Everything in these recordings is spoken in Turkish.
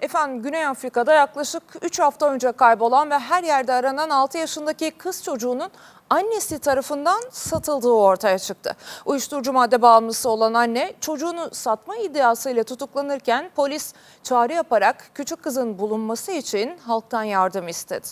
Efendim Güney Afrika'da yaklaşık 3 hafta önce kaybolan ve her yerde aranan 6 yaşındaki kız çocuğunun annesi tarafından satıldığı ortaya çıktı. Uyuşturucu madde bağımlısı olan anne çocuğunu satma iddiasıyla tutuklanırken polis çağrı yaparak küçük kızın bulunması için halktan yardım istedi.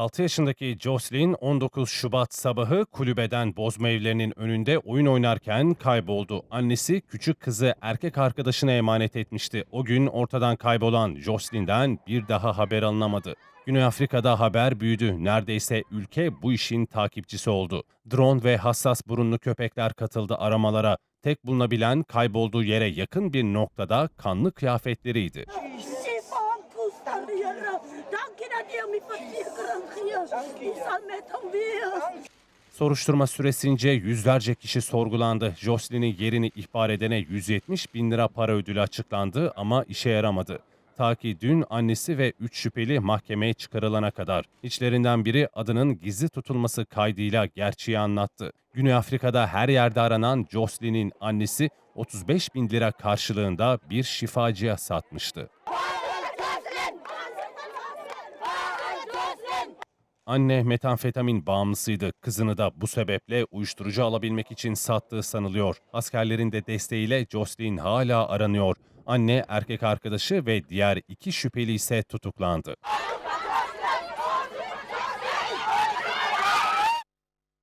6 yaşındaki Jocelyn 19 Şubat sabahı kulübeden bozma evlerinin önünde oyun oynarken kayboldu. Annesi küçük kızı erkek arkadaşına emanet etmişti. O gün ortadan kaybolan Jocelyn'den bir daha haber alınamadı. Güney Afrika'da haber büyüdü. Neredeyse ülke bu işin takipçisi oldu. Drone ve hassas burunlu köpekler katıldı aramalara. Tek bulunabilen kaybolduğu yere yakın bir noktada kanlı kıyafetleriydi. Soruşturma süresince yüzlerce kişi sorgulandı. Jocelyn'in yerini ihbar edene 170 bin lira para ödülü açıklandı ama işe yaramadı. Ta ki dün annesi ve 3 şüpheli mahkemeye çıkarılana kadar. İçlerinden biri adının gizli tutulması kaydıyla gerçeği anlattı. Güney Afrika'da her yerde aranan Jocelyn'in annesi 35 bin lira karşılığında bir şifacıya satmıştı. Anne metamfetamin bağımlısıydı. Kızını da bu sebeple uyuşturucu alabilmek için sattığı sanılıyor. Askerlerin de desteğiyle Jocelyn hala aranıyor. Anne, erkek arkadaşı ve diğer iki şüpheli ise tutuklandı.